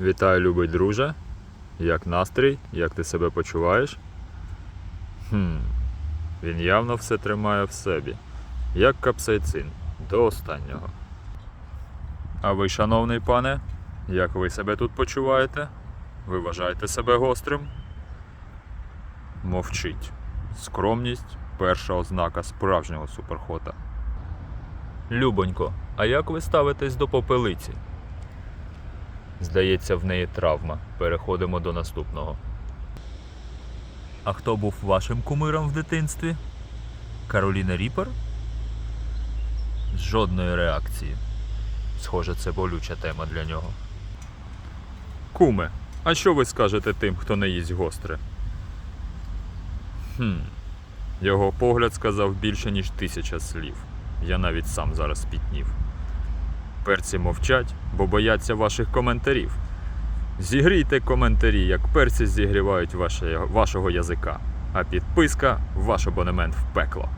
Вітаю, любий друже. Як настрій? Як ти себе почуваєш? Хм. Він явно все тримає в собі, як капсайцин, до останнього. А ви, шановний пане, як ви себе тут почуваєте? Ви вважаєте себе гострим? Мовчить. Скромність перша ознака справжнього суперхота. Любонько, а як ви ставитесь до попелиці? Здається, в неї травма. Переходимо до наступного. А хто був вашим кумиром в дитинстві? Кароліна Ріпер? Жодної реакції. Схоже, це болюча тема для нього. Куме, а що ви скажете тим, хто не їсть гостре? Хм. Його погляд сказав більше, ніж тисяча слів. Я навіть сам зараз спітнів. Перці мовчать, бо бояться ваших коментарів. Зігрійте коментарі, як перці зігрівають ваше, вашого язика, а підписка ваш абонемент в пекло.